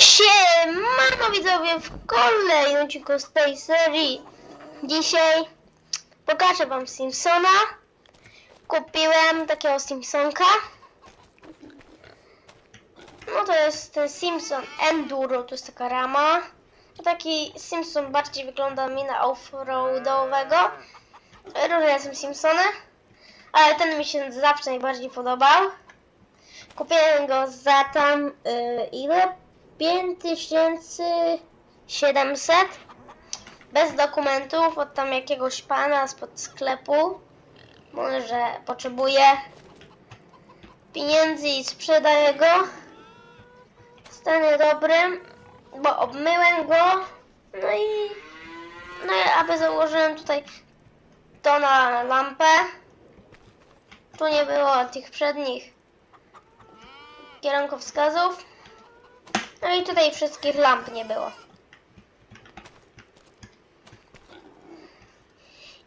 Siemano widzowie w kolejnym odcinku z tej serii. Dzisiaj pokażę wam Simpsona. Kupiłem takiego Simpsonka. No to jest Simpson Enduro, to jest taka rama. Taki Simpson bardziej wygląda mi na offroadowego. Różne są Simpsony, ale ten mi się zawsze najbardziej podobał. Kupiłem go za tam y, ile? 5700 bez dokumentów od tam jakiegoś pana spod sklepu. Może potrzebuje pieniędzy i sprzedaję go w stanie dobrym, bo obmyłem go. No i no aby założyłem tutaj to na lampę. Tu nie było tych przednich kierunkowskazów. No i tutaj wszystkich lamp nie było.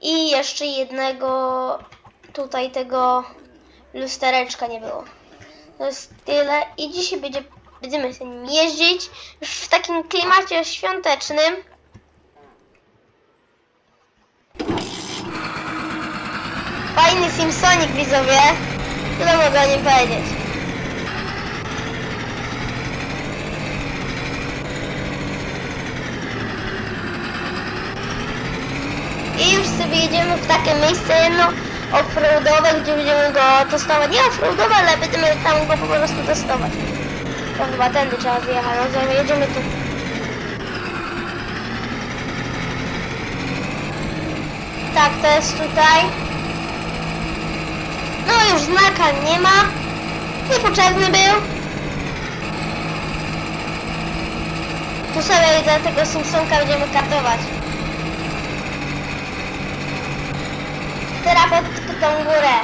I jeszcze jednego tutaj tego lustereczka nie było. To jest tyle. I dzisiaj będzie, będziemy z nim jeździć już w takim klimacie świątecznym. Fajny Simpsonik widzowie. Tyle mogę o nim powiedzieć. I już sobie jedziemy w takie miejsce jedno offroadowe, gdzie będziemy go testować. Nie offroadowe, ale będziemy tam go po prostu testować. To chyba tędy trzeba zjechać, no jedziemy tu. Tak, to jest tutaj. No już znaka nie ma. Niepotrzebny był. Tu sobie tego Simpsonka będziemy kartować. Teraz pod tą górę.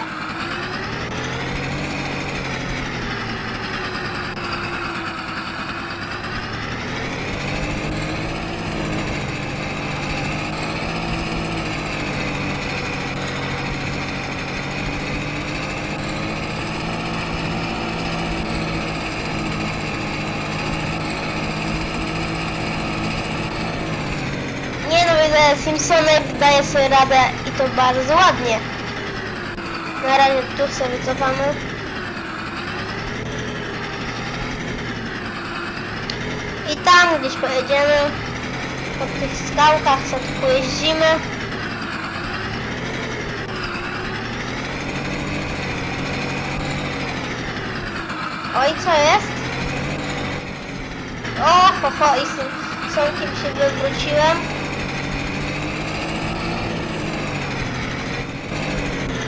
Nie no, widzę, Simpsonek daje sobie radę to bardzo ładnie. Na razie tu sobie wycofamy. I tam gdzieś pojedziemy. Po tych skałkach sobie tu pojeździmy. Oj, co jest? O, ho, ho, i z tym sonkiem się wywróciłem.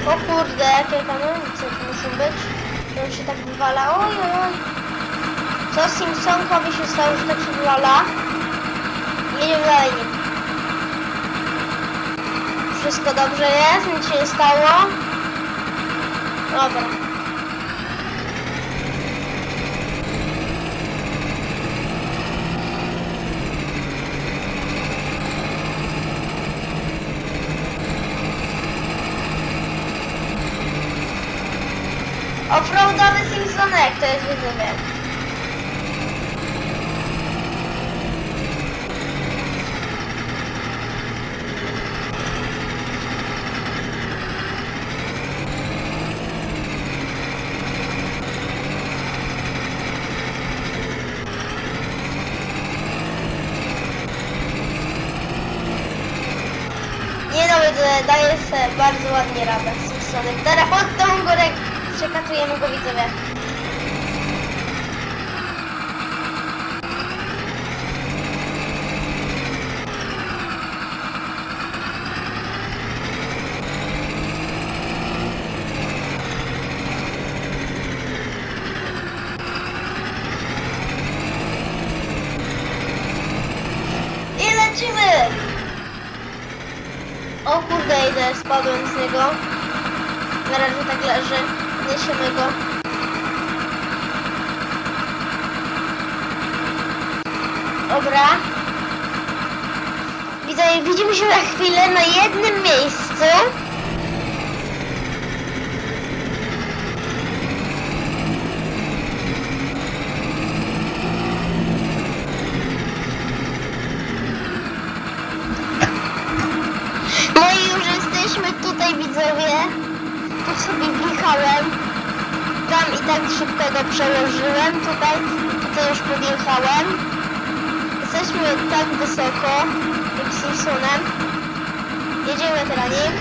O kurde, jakie kamienice tu muszą być. On się tak wywala. Oj, oj. Co Simpsonkowi się stało, że tak się wywala? Jedziemy dalej. Wszystko dobrze jest, nic się nie stało. Dobra. Offroadowy Simpsonek to jest. Nie no, daje sobie bardzo ładnie radę Simpsonek. Teraz pod przekatujemy go widzowie. O kurde, idę, spadłem z niego. Na razie tak leży. Zniesiemy go. Dobra. Widzimy się za chwilę na jednym miejscu. Moi już jesteśmy tutaj, widzowie tu sobie wjechałem. Tam i tak szybko go przełożyłem. Tutaj, tutaj już podjechałem. Jesteśmy tak wysoko, jak Simpsonem. Jedziemy teraz nim.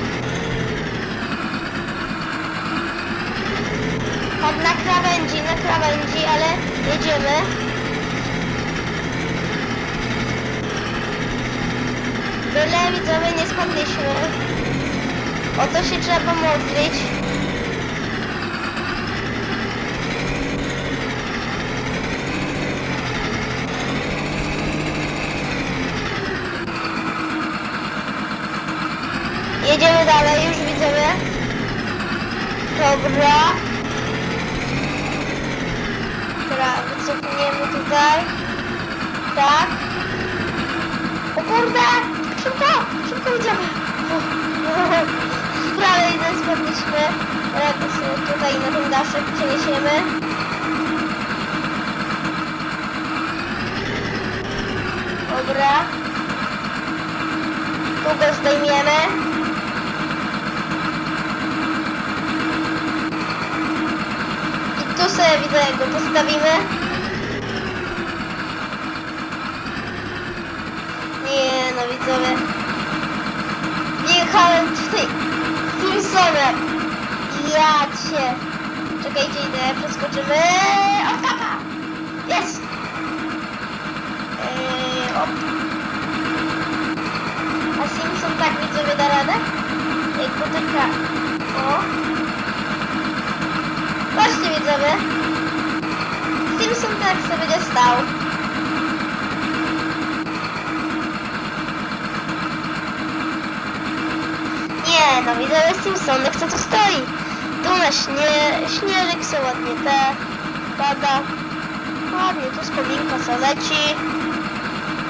Chodź na krawędzi, na krawędzi, ale jedziemy. Byle widzowie nie spadliśmy. O to się trzeba pomodlić. Jedziemy dalej, już widzowie. Dobra. Teraz wycofniemy tutaj. Tak. O kurde! Szybko! Szybko idziemy! Jeden spadliśmy. Teraz tutaj na ten daszek przeniesiemy. Dobra. Tu go zdejmiemy. I tu sobie widzę go postawimy. Nie no widzowie. Wjechałem tutaj Simpsonem. Ja cię. Czekajcie, idę, przeskoczymy. O, tata! Jest! Eee, op. A Simpson tak widzowie da radę? Jak dotyka. O. Patrzcie widzowie. Simpson tak sobie stał. No widzowie Simpsonek co tu stoi? Tu na śnie, śnieżek se ładnie te pada. Ładnie, tu skominka se leci.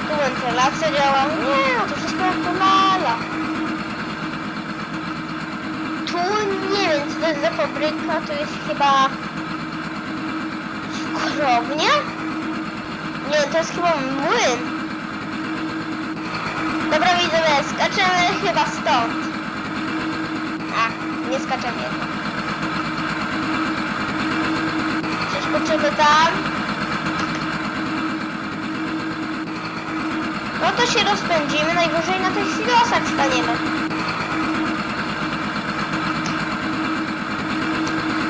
Tu wentylacja działa. Nie, no to wszystko jak to lala. Tu nie wiem, co to jest za fabryka, to jest chyba krownia? Nie, to jest chyba młyn. Dobra widzowie, skaczemy chyba stąd. Nie skaczemy. Przeskoczymy tam. No to się rozpędzimy, najwyżej na tych silosach staniemy.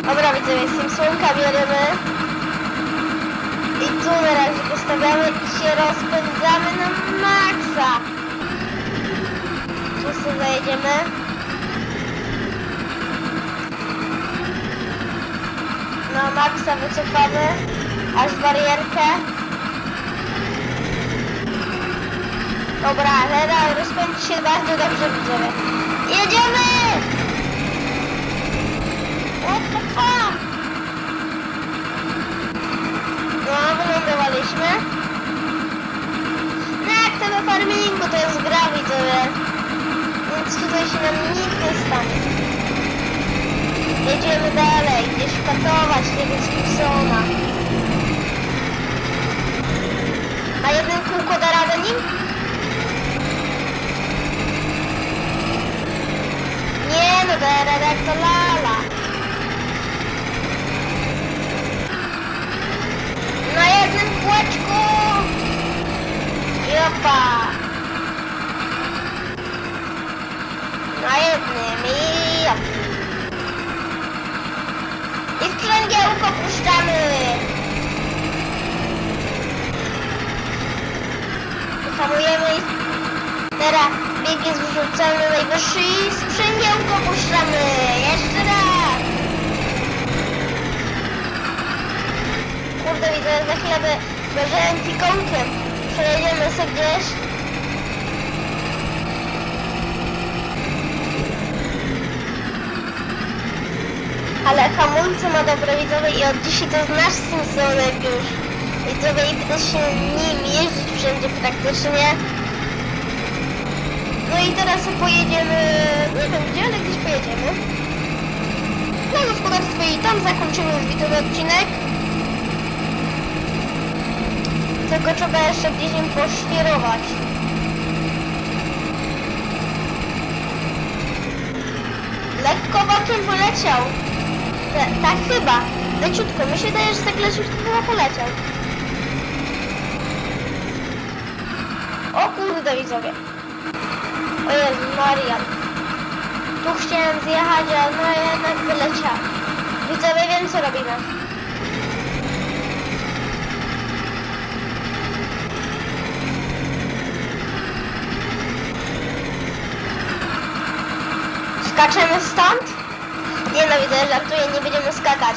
Dobra widzowie, Simpsonka bierzemy. I tu na razie postawiamy i się rozpędzamy na maksa. Tu sobie zajedziemy. Na maksa wycofamy, aż barierkę. Dobra, teraz rozpędzi się bardzo dobrze widzowie. Jedziemy! What the fuck? No, wylądowaliśmy. No jak to na farmingu, to jest gra widzowie. Więc tutaj się nam nic nie stanie. Jedziemy dalej, gdzieś katować tego Simpsona. Na jednym kółko da radę nim? Nie no, da radę jak to lala. Na jednym kółeczku! Jopa! Na jednym i jop. Kręgiełko puszczamy. Hamujemy i teraz bieg jest wrzucony najwyższy i z przęgiełko puszczamy. Jeszcze raz. Kurde, widzę, za chwilę będę fikonkiem. Przejedziemy sobie gdzieś. Ale hamulce ma dobre widzowie i od dzisiaj to jest nasz Simpsonek już. Widzowie i będę się nim jeździć wszędzie praktycznie. No i teraz pojedziemy, nie wiem gdzie, ale gdzieś pojedziemy. Na gospodarstwo i tam zakończymy już widzowy odcinek. Tylko trzeba jeszcze gdzieś im poszwirować. lekko bokiem poleciał. Te, tak chyba. Leciutko. Mi się daje, że tak leciutko chyba poleciał. O kurde widzowie. O Jezu, Marian. Tu chciałem zjechać, ale no jednak wyleciał. Widzowie, wiem co robimy. Skaczemy stąd? Nie no, widzę, żartuję, nie będziemy skakać.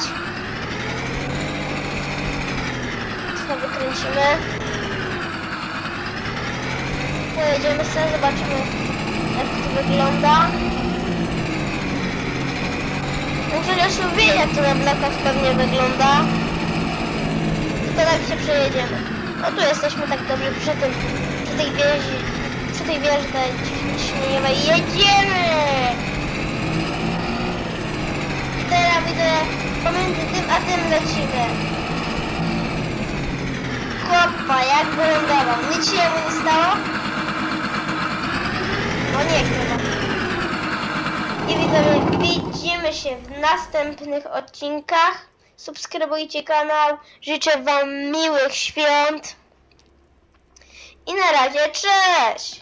Co wykręcimy? Pojedziemy sobie, zobaczymy jak to wygląda. No przecież wie jak to na blokach pewnie wygląda. Tylko tak się przejedziemy. No tu jesteśmy tak dobrze przy tym, przy tej wieży, przy tej wieży tej śnieniowej. Jedziemy! Teraz widzę, pomiędzy tym a tym lecimy. Chłopa, jak wylądował. Nic się mu nie stało? No nie chyba. I widzowie, widzimy się w następnych odcinkach. Subskrybujcie kanał. Życzę Wam miłych świąt. I na razie, cześć!